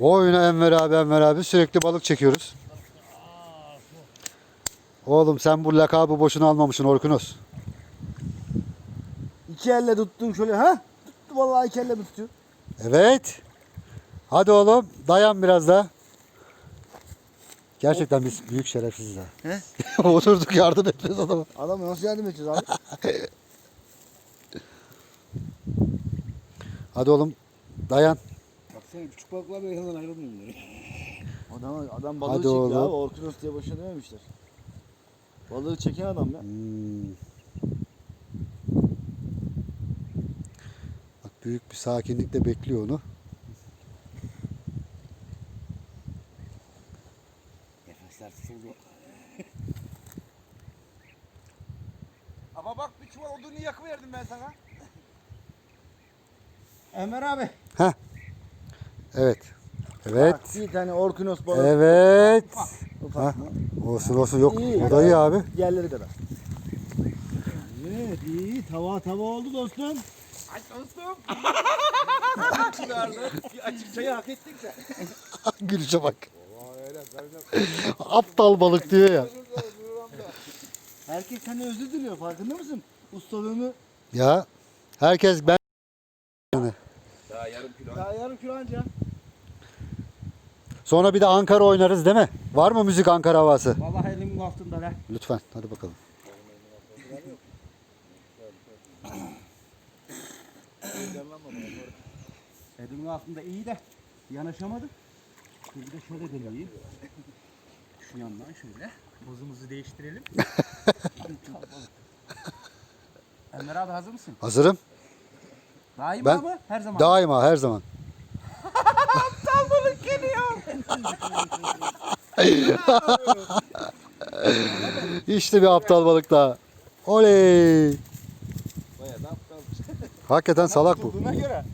Boyuna Enver abi Enver abi sürekli balık çekiyoruz. Oğlum sen bu lakabı boşuna almamışsın Orkunos. İki elle tuttum şöyle ha? Tuttu vallahi iki elle tutuyor. Evet. Hadi oğlum dayan biraz daha. Gerçekten biz büyük şerefsiziz ha. He? Oturduk yardım etmez adama. Adama nasıl yardım edeceğiz abi? Hadi oğlum dayan. Baksana küçük balıklar da yanından ayrılmıyor bunları. Adam, adam balığı Hadi çekti oğlum. abi. Orkinos diye boşuna dememişler. Balığı çeken adam ya. Hmm. Bak büyük bir sakinlikle bekliyor onu. Nefesler tutuldu. Ama bak bir çuval odunu yakıverdim ben sana. Ömer abi. Evet. Evet. Bak, bir tane Orkinos balığı. Evet. Ufak Ha. mı? Olsun olsun yok. İyi. O da iyi abi. Diğerleri kadar. Evet iyi. Tava tava oldu dostum. Ay dostum. Açık çayı hak ettin sen. Gülüşe bak. Aptal balık diyor ya. Herkes senden özür diliyor farkında mısın? Ustalığını Ya herkes ben Daha yarım kilo. daha yarım kilo anca. sonra bir de Ankara oynarız değil mi? Var mı müzik Ankara havası? Vallahi elimin altında lan. Lütfen hadi bakalım. Elimin altında iyi de yanaşamadık. Bir de şöyle deneyeyim. Şu yandan şöyle. Pozumuzu değiştirelim. Ömer abi hazır mısın? Hazırım. Daima Ben- mı? Her zaman. Daima her zaman. işte bir aptal balık daha. Oley. Bayağı da aptal. Hakikaten salak bu. Göre.